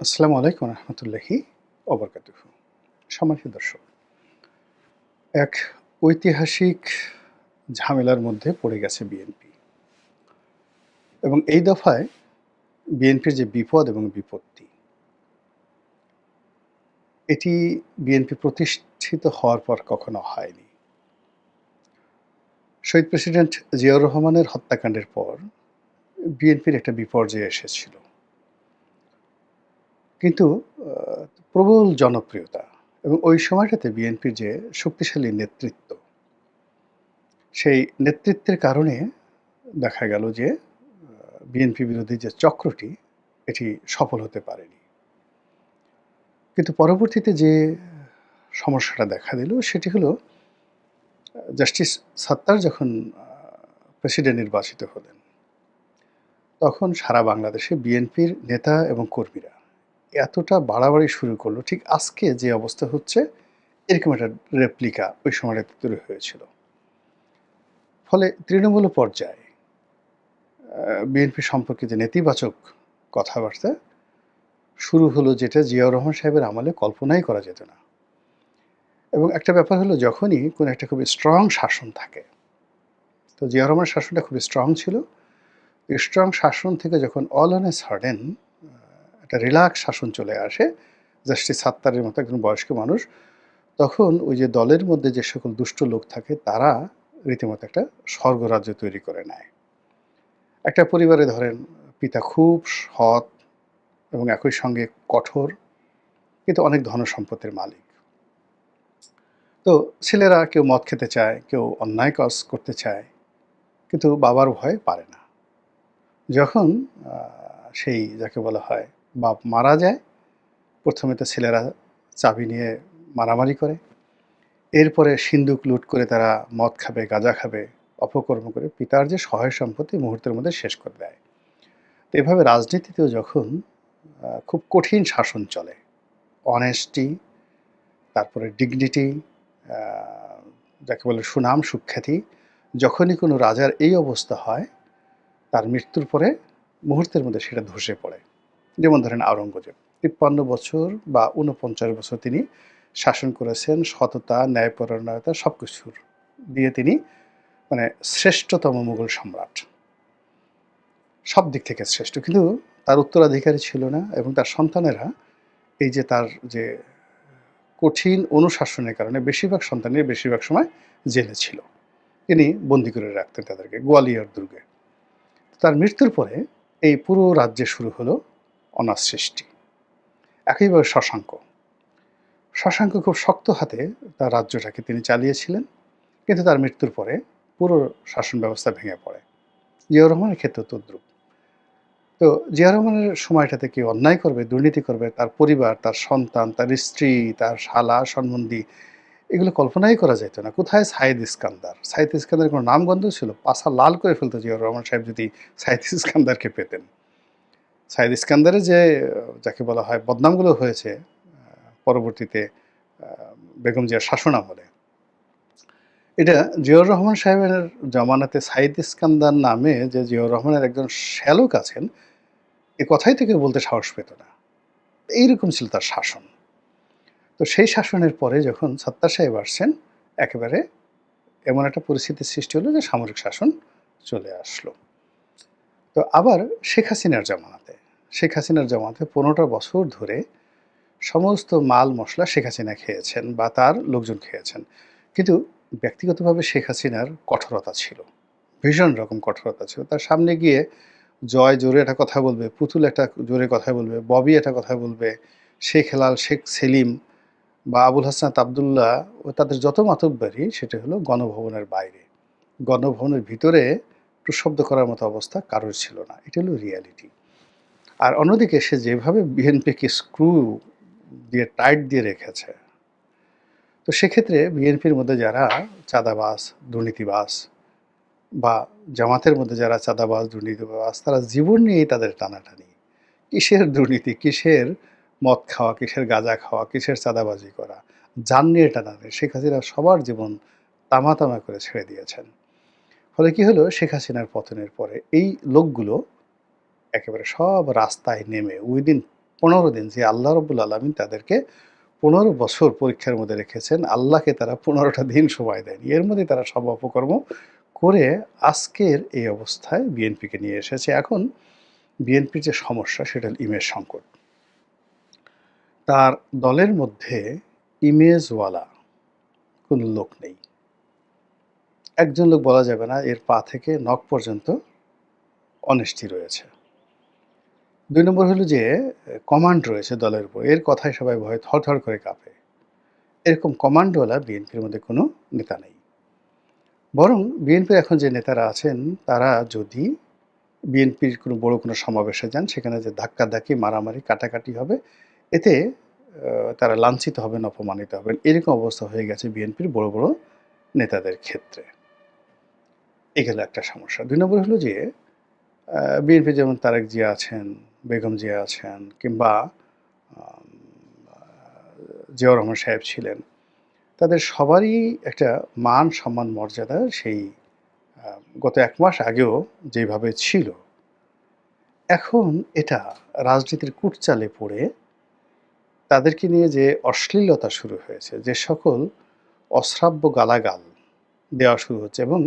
আসসালামু আলাইকুম রহমতুল্লাহি অবরকাতুহ সম্মানিত দর্শক, এক ঐতিহাসিক ঝামেলার মধ্যে পড়ে গেছে বিএনপি এবং এই দফায় বিএনপির যে বিপদ এবং বিপত্তি, এটি বিএনপি প্রতিষ্ঠিত হওয়ার পর কখনো হয়নি। শহীদ প্রেসিডেন্ট জিয়াউর রহমানের হত্যাকাণ্ডের পর বিএনপির একটা বিপর্যয় এসেছিল। কিন্তু প্রবল জনপ্রিয়তা এবং ওই সময়টাতে বিএনপির যে শক্তিশালী নেতৃত্ব, সেই নেতৃত্বের কারণে দেখা গেল যে বিএনপি বিরোধী যে চক্রটি, এটি সফল হতে পারেনি। কিন্তু পরবর্তীতে যে সমস্যাটা দেখা দিল, সেটি হলো, জাস্টিস সাত্তার যখন প্রেসিডেন্ট নির্বাচিত হলেন, তখন সারা বাংলাদেশে বিএনপির নেতা এবং কর্মীরা এতটা বাড়াবাড়ি শুরু করল, ঠিক আজকে যে অবস্থা হচ্ছে, এরকম একটা রেপ্লিকা ওই সময়টাতে তৈরি হয়েছিল। ফলে তৃণমূল পর্যায়ে বিএনপি সম্পর্কে যে নেতিবাচক কথাবার্তা, শুরু হলো যেটা জিয়াউর রহমান সাহেবের আমলে কল্পনাই করা যেত না। এবং একটা ব্যাপার হলো যখনই কোনো একটা খুব স্ট্রং শাসন থাকে, তো জিয়াউর রহমানের শাসনটা খুব স্ট্রং ছিল। স্ট্রং শাসন থেকে যখন অল অন এ একটা রিল্যাক্স শাসন চলে আসে জাস্টিস সাত্তারের মতো একজন বয়স্ক মানুষ। তখন ওই যে দলের মধ্যে যে সকল দুষ্ট লোক থাকে, তারা রীতিমতো একটা স্বর্গরাজ্য তৈরি করে নেয়। একটা পরিবারে ধরেন, পিতা খুব সৎ এবং একই সঙ্গে কঠোর, কিন্তু অনেক ধন সম্পত্তির মালিক। তো ছেলেরা কেউ মদ খেতে চায়, কেউ অন্যায় কাজ করতে চায়, কিন্তু বাবার ভয়ে পারে না। যখন সেই যাকে বলা হয় বাপ মারা যায়, প্রথমে তো ছেলেরা চাবি নিয়ে মারামারি করে। এরপরে সিন্দুক লুট করে তারা মদ খাবে, গাঁজা খাবে, অপকর্ম করে পিতার যে সহায় সম্পত্তি মুহূর্তের মধ্যে শেষ করে দেয়। তো এভাবে রাজনীতিতেও যখন খুব কঠিন শাসন চলে অনেস্টি তারপরে ডিগনিটি যাকে বলে সুনাম সুখ্যাতি, যখনই কোনো রাজার এই অবস্থা হয়, তার মৃত্যুর পরে মুহূর্তের মধ্যে সেটা ধসে পড়ে। যেমন ধরেন আওরঙ্গজেব। তিপ্পান্ন বছর বা উনপঞ্চাশ বছর তিনি শাসন করেছেন, সততা, ন্যায়পরায়ণতা সব কিছুর দিয়ে তিনি মানে শ্রেষ্ঠতম মুঘল সম্রাট। সব দিক থেকে শ্রেষ্ঠ। কিন্তু তার উত্তরাধিকারী ছিল না এবং তার সন্তানেরা এই যে তার যে কঠিন অনুশাসনের কারণে বেশিরভাগ সন্তানের বেশিরভাগ সময় জেলে ছিল। তিনি বন্দি করে রাখতেন তাদেরকে, গোয়ালিয়র দুর্গে। তার মৃত্যুর পরে এই পুরো রাজ্যে শুরু হলো অনাথ সৃষ্টি। একইভাবে শশাঙ্ক। শশাঙ্ক খুব শক্ত হাতে তার রাজ্যটাকে তিনি চালিয়েছিলেন, কিন্তু তার মৃত্যুর পরে পুরো শাসন ব্যবস্থা ভেঙে পড়ে। জিয়াউর রহমানের ক্ষেত্রে তদ্রুপ তো জিয়া রহমানের সময়টাতে কেউ অন্যায় করবে, দুর্নীতি করবে, তার পরিবার, তার সন্তান, তার স্ত্রী, তার শালা, সম্বন্ধী, এগুলো কল্পনাই করা যেত না। কোথায় সাইদ ইস্কান্দার? সাইদ ইস্কান্দার কোনো নামগন্ধ ছিল। পাশা লাল করে ফেলতো জিয়াউর রহমান সাহেব যদি সাইদ ইস্কান্দারকে পেতেন। সাইদ ইস্কান্দারের যে, যাকে বলা হয় বদনামগুলো হয়েছে পরবর্তীতে বেগম জিয়ার শাসন আমলে। এটা জিয়াউর রহমান সাহেবের জমানাতে সাইদ ইস্কান্দার নামে যে জিয়াউর রহমানের একজন শ্যালক আছেন, এ কথাই থেকে বলতে সাহস পেত না। এইরকম ছিল তার শাসন। তো সেই শাসনের পরে যখন সত্তার সাহেব আসছেন, একেবারে এমন একটা পরিস্থিতির সৃষ্টি হলো যে সামরিক শাসন চলে আসলো। তো আবার শেখ হাসিনার জামানাতে শেখ হাসিনার জামানাতে পনেরোটা বছর ধরে সমস্ত মাল মশলা শেখ হাসিনা খেয়েছেন বা তার লোকজন খেয়েছেন। কিন্তু ব্যক্তিগতভাবে শেখ হাসিনার কঠোরতা ছিল, ভীষণ রকম কঠোরতা ছিল। তার সামনে গিয়ে জয় জোরে একটা কথা বলবে, পুতুল একটা জোরে কথা বলবে, ববি একটা কথা বলবে, শেখ হেলাল, শেখ সেলিম বা আবুল হাসান আবদুল্লাহ, ও তাদের যত মাতব্বারি সেটা হলো গণভবনের বাইরে। গণভবনের ভিতরে একটু শব্দ করার মতো অবস্থা কারোর ছিল না। এটা হলো রিয়ালিটি আর অন্যদিকে সে যেভাবে বিএনপিকে স্ক্রু দিয়ে, টাইট দিয়ে রেখেছে, তো সেক্ষেত্রে বিএনপির মধ্যে যারা চাঁদাবাস দুর্নীতিবাস বা জামাতের মধ্যে যারা চাঁদাবাস দুর্নীতিবাস তারা জীবন নিয়েই তাদের টানাটানি। কিসের দুর্নীতি, কিসের মদ খাওয়া, কিসের গাঁজা খাওয়া, কিসের চাঁদাবাজি করা? যান নিয়ে টানাটানি। শেখ হাসিনা সবার জীবন তামা তামা করে ছেড়ে দিয়েছেন। ফলে কি হলো? শেখ হাসিনার পতনের পরে এই লোকগুলো একেবারে সব রাস্তায় নেমে উইদিন পনেরো দিন যে আল্লাহ রব্বুল আলমিন তাদেরকে পনেরো বছর পরীক্ষার মধ্যে রেখেছেন, আল্লাহকে তারা পনেরোটা দিন সময় দেন এর মধ্যে তারা সব অপকর্ম করে আজকের এই অবস্থায় বিএনপিকে নিয়ে এসেছে। এখন বিএনপির যে সমস্যা সেটা হল ইমেজ সংকট। তার দলের মধ্যে ইমেজওয়ালা কোনো লোক নেই। একজন লোক বলা যাবে না, এর পা থেকে নখ পর্যন্ত অনেস্টি রয়েছে। দুই নম্বর হলো যে কমান্ড রয়েছে দলের উপর। এর কথায় সবাই ভয় থরথর করে কাঁপে। এরকম কমান্ডওয়ালা বিএনপির মধ্যে কোনো নেতা নেই। বরং বিএনপির এখন যে নেতারা আছেন, তারা যদি বিএনপির কোনো বড় কোনো সমাবেশে যান, সেখানে যে ধাক্কাধাক্কি, মারামারি, কাটাকাটি হবে, এতে তারা লাঞ্ছিত হবেন, অপমানিত হবেন, এরকম অবস্থা হয়ে গেছে বিএনপির বড় বড় নেতাদের ক্ষেত্রে। এগুলো একটা সমস্যা। দুই নম্বর হলো যে বিএনপি যেমন তারেক জিয়া আছেন বেগম জিয়া আছেন কিংবা জিয়াউর রহমান সাহেব ছিলেন, তাদের সবারই একটা মান, সম্মান, মর্যাদা সেই গত এক মাস আগেও যেভাবে ছিল। এখন এটা রাজনীতির কুটচালে পড়ে তাদেরকে নিয়ে যে অশ্লীলতা শুরু হয়েছে, যে সকল অশ্রাব্য গালাগাল দেওয়া শুরু হচ্ছে এবং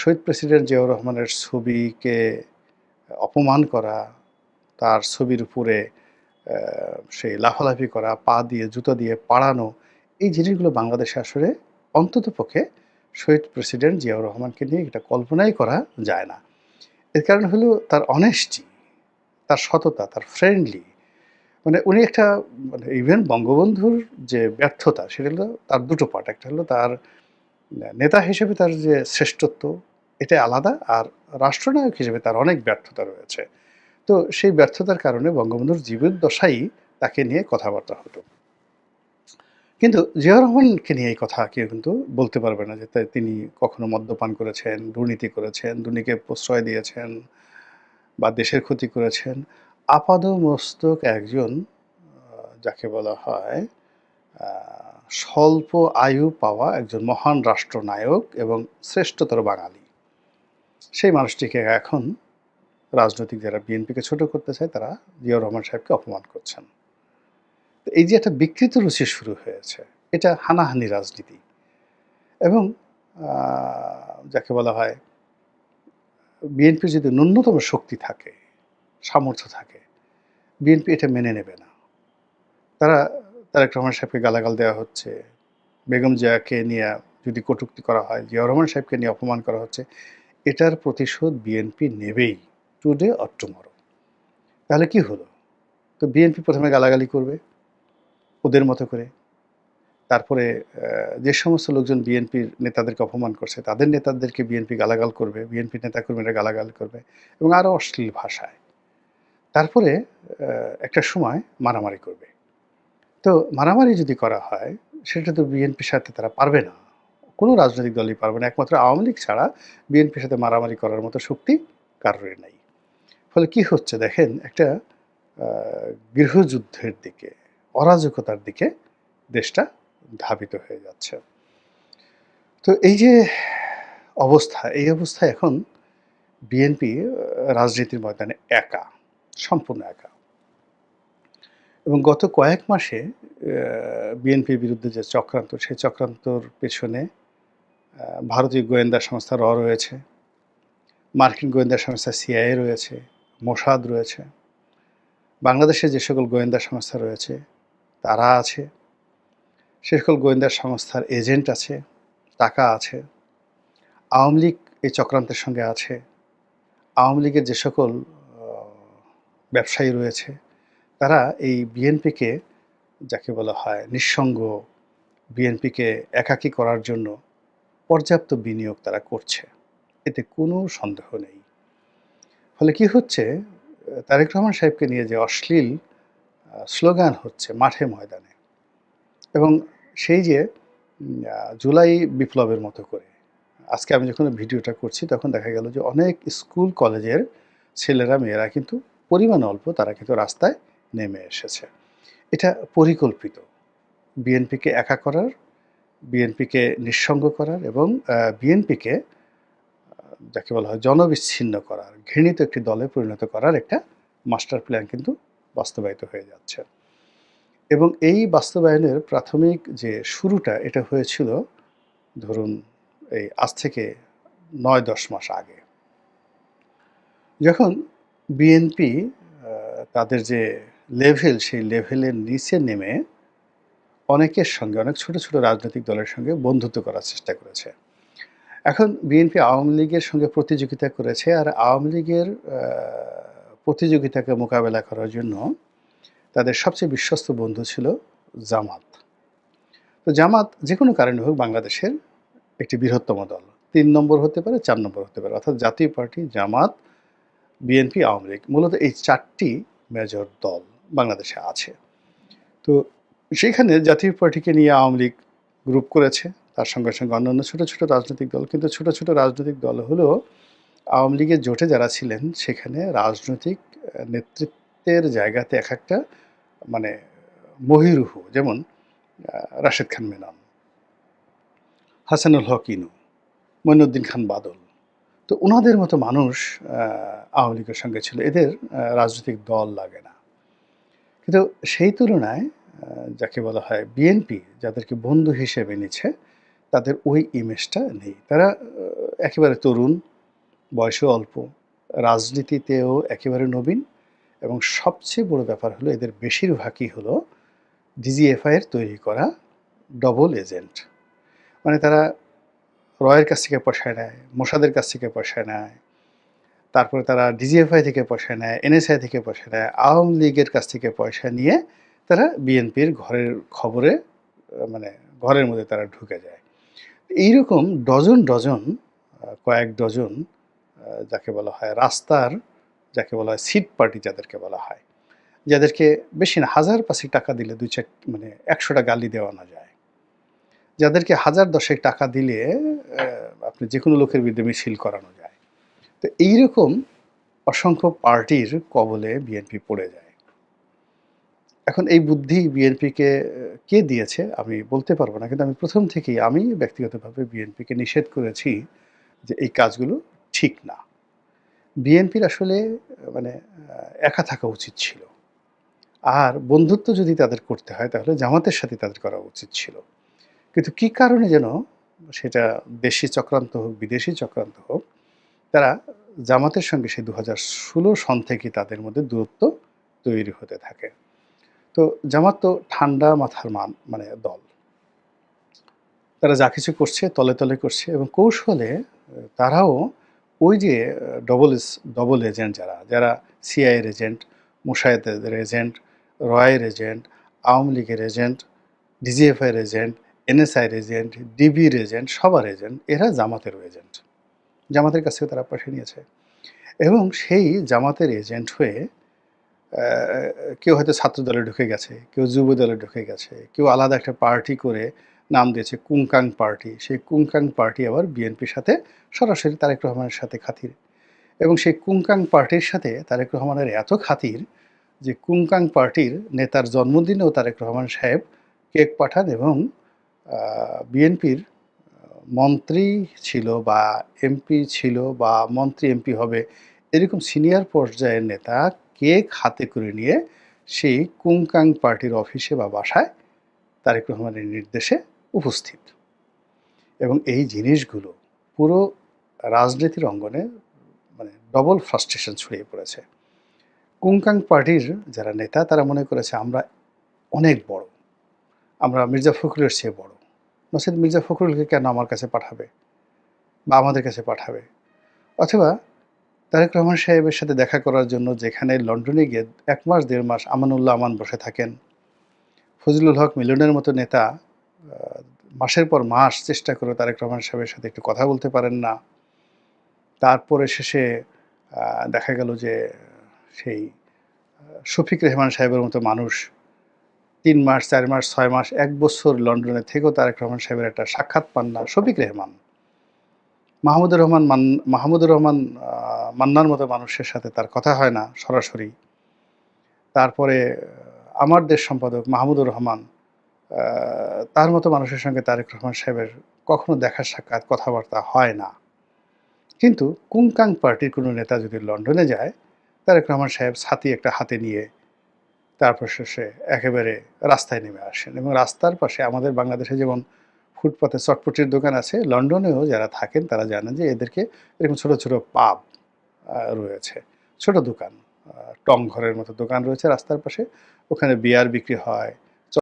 শহীদ প্রেসিডেন্ট জিয়াউর রহমানের ছবিকে অপমান করা তার ছবির উপরে সেই লাফালাফি করা, পা দিয়ে, জুতো দিয়ে পাড়ানো, এই জিনিসগুলো বাংলাদেশে আসলে অন্তত পক্ষে শহীদ প্রেসিডেন্ট জিয়াউর রহমানকে নিয়ে এটা কল্পনাই করা যায় না। এর কারণ হলো তার অনেস্টি তার সততা, তার ফ্রেন্ডলি মানে উনি একটা মানে ইভেন বঙ্গবন্ধুর যে ব্যর্থতা, সেটা হলো তার দুটো পার্ট একটা হলো তার নেতা হিসেবে তার যে শ্রেষ্ঠত্ব এটা আলাদা, আর রাষ্ট্রনায়ক হিসেবে তার অনেক ব্যর্থতা রয়েছে। তো সেই ব্যর্থতার কারণে বঙ্গবন্ধুর জীবদ্দশাই তাকে নিয়ে কথাবার্তা হতো। কিন্তু জিয়া রহমানকে নিয়ে এই কথা কেউ কিন্তু বলতে পারবে না যে তিনি কখনো মদ্যপান করেছেন, দুর্নীতি করেছেন, দুর্নীতিকে প্রশ্রয় দিয়েছেন বা দেশের ক্ষতি করেছেন। আপাদ মস্তক একজন যাকে বলা হয় স্বল্প আয়ু পাওয়া একজন মহান রাষ্ট্রনায়ক এবং শ্রেষ্ঠতর বাঙালি। সেই মানুষটিকে এখন রাজনৈতিক যারা বিএনপিকে ছোট করতে চায়, তারা জিয়াউর রহমান সাহেবকে অপমান করছেন। তো এই যে একটা বিকৃত রুচি শুরু হয়েছে, এটা হানাহানি রাজনীতি। এবং যাকে বলা হয়, বিএনপির যদি ন্যূনতম শক্তি থাকে, সামর্থ্য থাকে, বিএনপি এটা মেনে নেবে না। তারা, তারেক রহমান সাহেবকে গালাগাল দেওয়া হচ্ছে, বেগম জিয়াকে নিয়ে যদি কটূক্তি করা হয়, জিয়াউর রহমান সাহেবকে নিয়ে অপমান করা হচ্ছে, এটার প্রতিশোধ বিএনপি নেবেই। টুডে অর টুমরো তাহলে কি হলো? তো বিএনপি প্রথমে গালাগালি করবে ওদের মতো করে। তারপরে যে সমস্ত লোকজন বিএনপির নেতাদেরকে অপমান করছে, তাদের নেতাদেরকে বিএনপি গালাগাল করবে বিএনপি নেতাকর্মীরা গালাগাল করবে এবং আরও অশ্লীল ভাষায়। তারপরে একটা সময় মারামারি করবে। তো মারামারি যদি করা হয়, সেটা তো বিএনপির সাথে তারা পারবে না। কোনো রাজনৈতিক দলই পারবে না। একমাত্র আওয়ামী লীগ ছাড়া বিএনপির সাথে মারামারি করার মতো শক্তি কারোর নেই। ফলে কি হচ্ছে দেখেন, একটা গৃহযুদ্ধের দিকে, অরাজকতার দিকে দেশটা ধাবিত হয়ে যাচ্ছে। তো এই যে অবস্থা, এই অবস্থায় এখন বিএনপি রাজনীতির ময়দানে একা, সম্পূর্ণ একা। এবং গত কয়েক মাসে বিএনপির বিরুদ্ধে যে চক্রান্ত, সেই চক্রান্তর পেছনে ভারতীয় গোয়েন্দা সংস্থা র রয়েছে, মার্কিন গোয়েন্দা সংস্থা সিআইএ রয়েছে মোসাদ রয়েছে। বাংলাদেশে যে সকল গোয়েন্দা সংস্থা রয়েছে, তারা আছে। সে সকল গোয়েন্দা সংস্থার এজেন্ট আছে, টাকা আছে। আওয়ামী লীগ এই চক্রান্তের সঙ্গে আছে। আওয়ামী লীগের যে সকল ব্যবসায়ী রয়েছে, তারা এই বিএনপিকে, যাকে বলা হয় নিঃসঙ্গ বিএনপিকে একাকী করার জন্য পর্যাপ্ত বিনিয়োগ তারা করছে। এতে কোনো সন্দেহ নেই। ফলে কি হচ্ছে? তারেক রহমান সাহেবকে নিয়ে যে অশ্লীল স্লোগান হচ্ছে মাঠে ময়দানে এবং সেই যে জুলাই বিপ্লবের মতো করে। আজকে আমি যখন ভিডিওটা করছি তখন দেখা গেল যে অনেক স্কুল কলেজের ছেলেরা, মেয়েরা কিন্তু পরিমাণ অল্প তারা কিন্তু রাস্তায় নেমে এসেছে। এটা পরিকল্পিত। বিএনপিকে একা করার, বিএনপিকে নিঃসঙ্গ করার এবং বিএনপিকে যাকে বলা হয় জনবিচ্ছিন্ন করার, ঘৃণিত একটি দলে পরিণত করার একটা মাস্টার প্ল্যান কিন্তু বাস্তবায়িত হয়ে যাচ্ছে। এবং এই বাস্তবায়নের প্রাথমিক যে শুরুটা, এটা হয়েছিল ধরুন এই আজ থেকে নয় দশ মাস আগে। যখন বিএনপি তাদের যে লেভেল, সেই লেভেলের নিচে নেমে অনেকের সঙ্গে, অনেক ছোট ছোট রাজনৈতিক দলের সঙ্গে বন্ধুত্ব করার চেষ্টা করেছে। এখন বিএনপি আওয়ামী লীগের সঙ্গে প্রতিযোগিতা করেছে আর আওয়ামী লীগের প্রতিযোগিতাকে মোকাবেলা করার জন্য তাদের সবচেয়ে বিশ্বস্ত বন্ধু ছিল জামাত। তো জামাত যে কোনো কারণে হোক বাংলাদেশের একটি বৃহত্তম দল। তিন নম্বর হতে পারে, চার নম্বর হতে পারে। অর্থাৎ Jatiya party, Jamaat, BNP, Awami League মূলত এই চারটি মেজর দল বাংলাদেশে আছে। তো সেখানে জাতীয় পার্টিকে নিয়ে আওয়ামী লীগ গ্রুপ করেছে। তার সঙ্গে সঙ্গে অন্যান্য ছোট ছোট রাজনৈতিক দল, কিন্তু ছোট ছোট রাজনৈতিক দল হলো আওয়ামী লীগের জোটে যারা ছিলেন, সেখানে রাজনৈতিক নেতৃত্বের জায়গাতে এক একটা মানে মহিরুহু, যেমন রাশেদ খান মেনন, হাসানুল হক ইনু, মইনুদ্দিন খান বাদল। তো ওনাদের মতো মানুষ আওয়ামী লীগের সঙ্গে ছিল, এদের রাজনৈতিক দল লাগে না। কিন্তু সেই তুলনায় যাকে বলা হয় বিএনপি, যাদেরকে বন্ধু হিসেবে নিচ্ছে তাদের ওই ইমেজটা নেই। তারা একেবারে তরুণ, বয়সও অল্প, রাজনীতিতেও একেবারে নবীন এবং সবচেয়ে বড় ব্যাপার হলো এদের বেশিরভাগই হলো ডিজিএফআইয়ের তৈরি করা ডবল এজেন্ট মানে তারা রয়ের কাছ থেকে পয়সা নেয়, মোসাদের কাছ থেকে পয়সা নেয়, তারপরে তারা ডিজিএফআই থেকে পয়সা নেয় এনএসআই থেকে পয়সা নেয়, আওয়ামী লীগের কাছ থেকে পয়সা নিয়ে তারা বিএনপির ঘরের খবরে মানে ঘরের মধ্যে তারা ঢুকে যায়। এইরকম ডজন ডজন কয়েক ডজন যাকে বলা হয় রাস্তার, যাকে বলা হয় সিট পার্টি যাদেরকে বলা হয়, যাদেরকে বেশি না, হাজার পাঁচেক টাকা দিলে দুই চার মানে একশোটা গালি দেওয়ানো যায়। যাদেরকে হাজার দশেক টাকা দিলে আপনি যে কোনো লোকের বিরুদ্ধে মিছিল করানো যায়। তো এইরকম অসংখ্য পার্টির কবলে বিএনপি পড়ে যায়। এখন এই বুদ্ধি বিএনপিকে, কে দিয়েছে আমি বলতে পারব না, কিন্তু আমি প্রথম থেকেই আমি ব্যক্তিগতভাবে বিএনপিকে নিষেধ করেছি যে এই কাজগুলো ঠিক না। বিএনপির আসলে মানে একা থাকা উচিত ছিল। আর বন্ধুত্ব যদি তাদের করতে হয়, তাহলে জামাতের সাথে তাদের করা উচিত ছিল। কিন্তু কি কারণে যেন সেটা দেশি চক্রান্ত হোক, বিদেশি চক্রান্ত হোক, তারা জামাতের সঙ্গে সেই দু হাজার ষোলো সন থেকে তাদের মধ্যে দূরত্ব তৈরি হতে থাকে। তো জামাত তো ঠান্ডা মাথার মান মানে দল। তারা যা কিছু করছে, তলে তলে করছে এবং কৌশলে তারাও ওই যে ডবল ডবল এজেন্ট যারা যারা সিআইয়ের এজেন্ট মুশাহেদের এজেন্ট রয়ের এজেন্ট আওয়ামী লীগের এজেন্ট ডিজিএফআইয়ের এজেন্ট এনএসআইয়ের এজেন্ট ডিবির এজেন্ট সবার এজেন্ট এরা জামাতেরও এজেন্ট জামাতের কাছ থেকে তারা পয়সা নিয়েছে। এবং সেই জামাতের এজেন্ট হয়ে কেউ হয়তো ছাত্র দলে ঢুকে গেছে, কেউ যুব দলে ঢুকে গেছে, কেউ আলাদা একটা পার্টি করে নাম দিয়েছে কুংকাং পার্টি। সেই কুংকাং পার্টি আবার বিএনপির সাথে সরাসরি তারেক রহমানের সাথে খাতির। এবং সেই কুংকাং পার্টির সাথে তারেক রহমানের এত খাতির যে কুংকাং পার্টির নেতার জন্মদিনেও তারেক রহমান সাহেব কেক পাঠান এবং বিএনপির মন্ত্রী ছিল বা এমপি ছিল বা মন্ত্রী এমপি হবে এরকম সিনিয়র পর্যায়ের নেতা কেক হাতে করে নিয়ে সেই কুংকাং পার্টির অফিসে বা বাসায় তারেক রহমানের নির্দেশে উপস্থিত। এবং এই জিনিসগুলো পুরো রাজনীতির অঙ্গনে মানে ডবল ফ্রাস্ট্রেশন ছড়িয়ে পড়েছে। কুংকাং পার্টির যারা নেতা, তারা মনে করেছে আমরা অনেক বড়। আমরা মির্জা ফখরুলের চেয়ে বড়। নসিদ মির্জা ফখরুলকে কেন আমার কাছে পাঠাবে? বা আমাদের কাছে পাঠাবে? অথবা তারেক রহমান সাহেবের সাথে দেখা করার জন্য যেখানে লন্ডনে গিয়ে এক মাস, দেড় মাস আমানুল্লাহ আমান বসে থাকেন। ফজলুল হক মিলনের মতো নেতা মাসের পর মাস চেষ্টা করে তারেক রহমান সাহেবের সাথে একটু কথা বলতে পারেন না। তারপরে শেষে দেখা গেল যে সেই শফিক রেহমান সাহেবের মতো মানুষ তিন মাস, চার মাস, ছয় মাস, এক বছর লন্ডনে থেকেও তারেক রহমান সাহেবের একটা সাক্ষাৎ পান না শফিক রেহমান। মাহমুদুর রহমান মান, মাহমুদুর রহমান মান্নার মতো মানুষের সাথে তার কথা হয় না সরাসরি। তারপরে, আমার দেশ সম্পাদক মাহমুদুর রহমান তার মতো মানুষের সঙ্গে তারেক রহমান সাহেবের কখনো দেখা সাক্ষাৎ কথাবার্তা হয় না। কিন্তু কুংকাং পার্টির কোনো নেতা যদি লন্ডনে যায়, তারেক রহমান সাহেব ছাতি একটা হাতে নিয়ে তারপর শেষে একেবারে রাস্তায় নেমে আসেন এবং রাস্তার পাশে আমাদের বাংলাদেশে যেমন ফুটপাতে চটপটির দোকান আছে। লন্ডনেও যারা থাকেন তারা জানেন যে এদেরকে এরকম ছোট ছোট পাব রয়েছে। ছোট দোকান টং ঘরের মতো দোকান রয়েছে রাস্তার পাশে। ওখানে বিয়ার বিক্রি হয়